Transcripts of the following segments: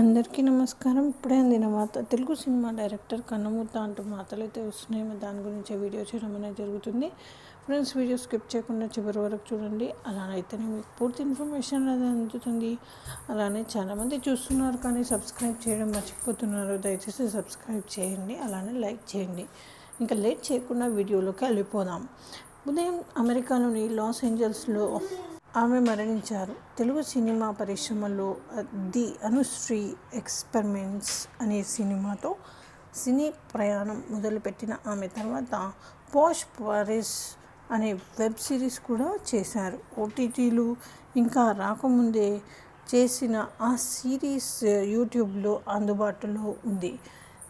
అందరికీ నమస్కారం. ఇప్పుడే అందిన వార్త. తెలుగు సినిమా డైరెక్టర్ కన్నమూర్త అంటూ వార్తలు అయితే వస్తున్నాయి. దాని గురించి వీడియో చేయడం అనేది జరుగుతుంది. ఫ్రెండ్స్ వీడియో స్కిప్ చేయకుండా చివరి వరకు చూడండి. అలానైతేనే మీకు పూర్తి ఇన్ఫర్మేషన్ అనేది అందుతుంది. అలానే చాలామంది చూస్తున్నారు కానీ సబ్స్క్రైబ్ చేయడం మర్చిపోతున్నారు. దయచేసి సబ్స్క్రైబ్ చేయండి. అలానే లైక్ చేయండి. ఇంకా లేట్ చేయకుండా వీడియోలోకి వెళ్ళిపోదాం. ఉదయం అమెరికాలోని లాస్ ఏంజల్స్లో ఆమె మరణించారు. తెలుగు సినిమా పరిశ్రమలో ది అనుశ్రీ ఎక్స్పెరిమెంట్స్ అనే సినిమాతో సినీ ప్రయాణం మొదలుపెట్టిన ఆమె తర్వాత పోష్ పారిస్ అనే వెబ్ సిరీస్ కూడా చేశారు. ఓటీటీలు ఇంకా రాకముందే చేసిన ఆ సిరీస్ యూట్యూబ్లో అందుబాటులో ఉంది.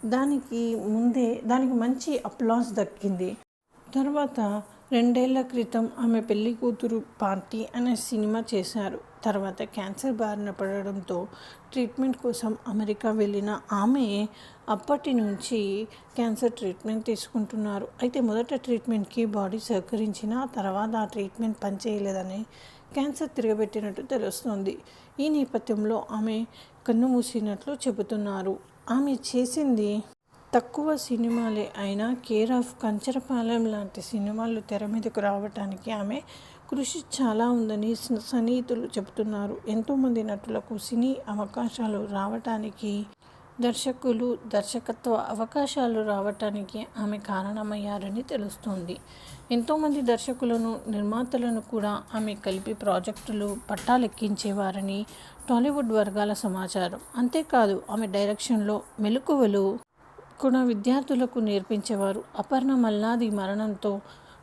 దానికి ముందే దానికి మంచి అప్లాస్ దక్కింది. తర్వాత రెండేళ్ళ క్రితం ఆమె పెళ్ళి కూతురు పార్టీ అనే సినిమా చేశారు. తర్వాత క్యాన్సర్ బారిన పడడంతో ట్రీట్మెంట్ కోసం అమెరికా వెళ్ళిన ఆమె అప్పటి నుంచి క్యాన్సర్ ట్రీట్మెంట్ తీసుకుంటున్నారు. అయితే మొదట ట్రీట్మెంట్కి బాడీ సహకరించిన తర్వాత ఆ ట్రీట్మెంట్ పనిచేయలేదని క్యాన్సర్ తిరగబెట్టినట్టు తెలుస్తోంది. ఈ నేపథ్యంలో ఆమె కన్ను మూసినట్లు చెబుతున్నారు. ఆమె చేసింది తక్కువ సినిమాలే అయినా కేర్ ఆఫ్ కంచరపాలెం లాంటి సినిమాలు తెర మీదకు రావడానికి ఆమె కృషి చాలా ఉందని సన్నిహితులు చెబుతున్నారు. ఎంతోమంది నటులకు సినీ అవకాశాలు రావటానికి దర్శకులు దర్శకత్వ అవకాశాలు రావటానికి ఆమె కారణమయ్యారని తెలుస్తోంది. ఎంతోమంది దర్శకులను నిర్మాతలను కూడా ఆమె కలిపి ప్రాజెక్టులు పట్టాలెక్కించేవారని టాలీవుడ్ వర్గాల సమాచారం. అంతేకాదు ఆమె డైరెక్షన్లో మెలకువలు కూడా విద్యార్థులకు నేర్పించేవారు. అపర్ణ మల్లాది మరణంతో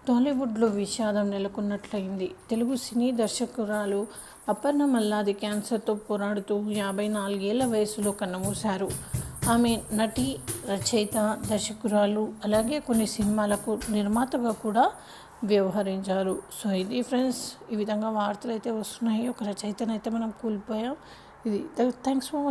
టాలీవుడ్లో విషాదం నెలకొన్నట్లయింది. తెలుగు సినీ దర్శకురాలు అపర్ణ మల్లాది క్యాన్సర్తో పోరాడుతూ యాభై నాలుగేళ్ళ వయసులో కన్నుమూశారు. ఆమె నటి రచయిత దర్శకురాలు అలాగే కొన్ని సినిమాలకు నిర్మాతగా కూడా వ్యవహరించారు. సో ఇది ఫ్రెండ్స్ ఈ విధంగా వార్తలు అయితే వస్తున్నాయి. ఒక రచయితనైతే మనం కూలిపోయాం. ఇది థ్యాంక్స్ ఫర్